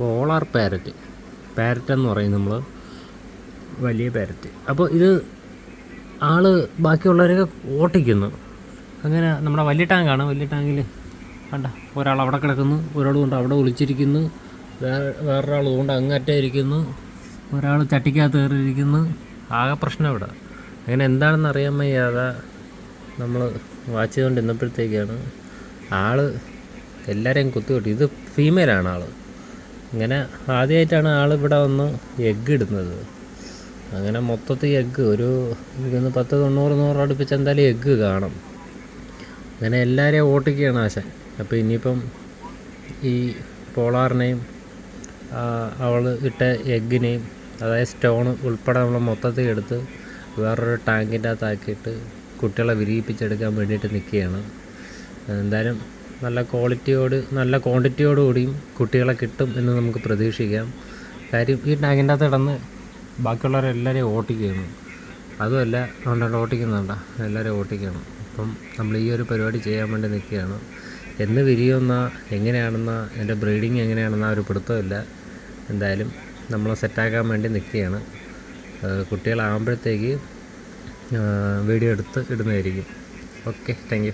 Polar parrot. Parrot എന്ന് പറയും നമ്മൾ വലിയ പാരറ്റ്. അപ്പോൾ ഇത് ആൾ ബാക്കിയുള്ളവരൊക്കെ ഓട്ടിക്കുന്നു. അങ്ങനെ നമ്മുടെ വലിയ ടാങ്കാണ്. വലിയ ടാങ്കിൽ കണ്ട ഒരാൾ അവിടെ കിടക്കുന്നു ഒരാൾ കൊണ്ട് അവിടെ ഒളിച്ചിരിക്കുന്നു വേറെ വേറൊരാൾ കൊണ്ട് അങ്ങറ്റേ ഇരിക്കുന്നു ഒരാൾ ചട്ടിക്കകത്ത് കയറിയിരിക്കുന്നു. ആകെ പ്രശ്നം ഇവിടെ. അങ്ങനെ എന്താണെന്ന് അറിയാൻ വയ്യാതെ നമ്മൾ വാച്ച് ചെയ്തുകൊണ്ടിരുന്നപ്പോഴത്തേക്കാണ് ആൾ എല്ലാവരെയും കുത്തിവിട്ടു ഇത് ഫീമെയിലാണ് ആൾ. ഇങ്ങനെ ആദ്യമായിട്ടാണ് ആൾ ഇവിടെ വന്ന് എഗ്ഗ് ഇടുന്നത്. അങ്ങനെ മൊത്തത്തിൽ എഗ്ഗ് ഒരു ഇരുന്ന് പത്ത് തൊണ്ണൂറ് നൂറ് അടുപ്പിച്ച് എന്തായാലും എഗ്ഗ് കാണും. അങ്ങനെ എല്ലാവരെയും ഓട്ടിക്കുകയാണ് ആശ അപ്പോൾ ഇനിയിപ്പം ഈ പോളാറിനെയും അവൾ ഇട്ട എഗ്ഗിനെയും അതായത് സ്റ്റോൺ ഉൾപ്പെടെ നമ്മൾ മൊത്തത്തിൽ എടുത്ത് വേറൊരു ടാങ്കിന്റെ അകത്താക്കിയിട്ട് കുട്ടികളെ വിരിയിപ്പിച്ചെടുക്കാൻ വേണ്ടിയിട്ട് നിൽക്കുകയാണ്. എന്തായാലും നല്ല ക്വാളിറ്റിയോട് നല്ല ക്വാണ്ടിറ്റിയോട് കൂടിയും കുട്ടികളെ കിട്ടും എന്ന് നമുക്ക് പ്രതീക്ഷിക്കാം. കാര്യം ഈ ടാങ്കിന്റെ അകത്ത് കിടന്ന് ബാക്കിയുള്ളവരെല്ലാവരെയും ഓട്ടിക്കുകയാണ്. അതുമല്ല അതുകൊണ്ടാണ് ഓട്ടിക്കുന്നുണ്ട. എല്ലാവരെയും ഓട്ടിക്കുകയാണ്. അപ്പം നമ്മൾ ഈ ഒരു പരിപാടി ചെയ്യാൻ വേണ്ടി നിൽക്കുകയാണ്. എന്ന് വിരിയുന്ന എങ്ങനെയാണെന്ന എന്റെ ബ്രീഡിങ് എങ്ങനെയാണെന്ന ഒരു പിടുത്തമില്ല. എന്തായാലും നമ്മൾ സെറ്റാക്കാൻ വേണ്ടി നിൽക്കുകയാണ്. കുട്ടികളാകുമ്പോഴത്തേക്ക് വീഡിയോ എടുത്ത് ഇടുന്നതായിരിക്കും. Okay thank you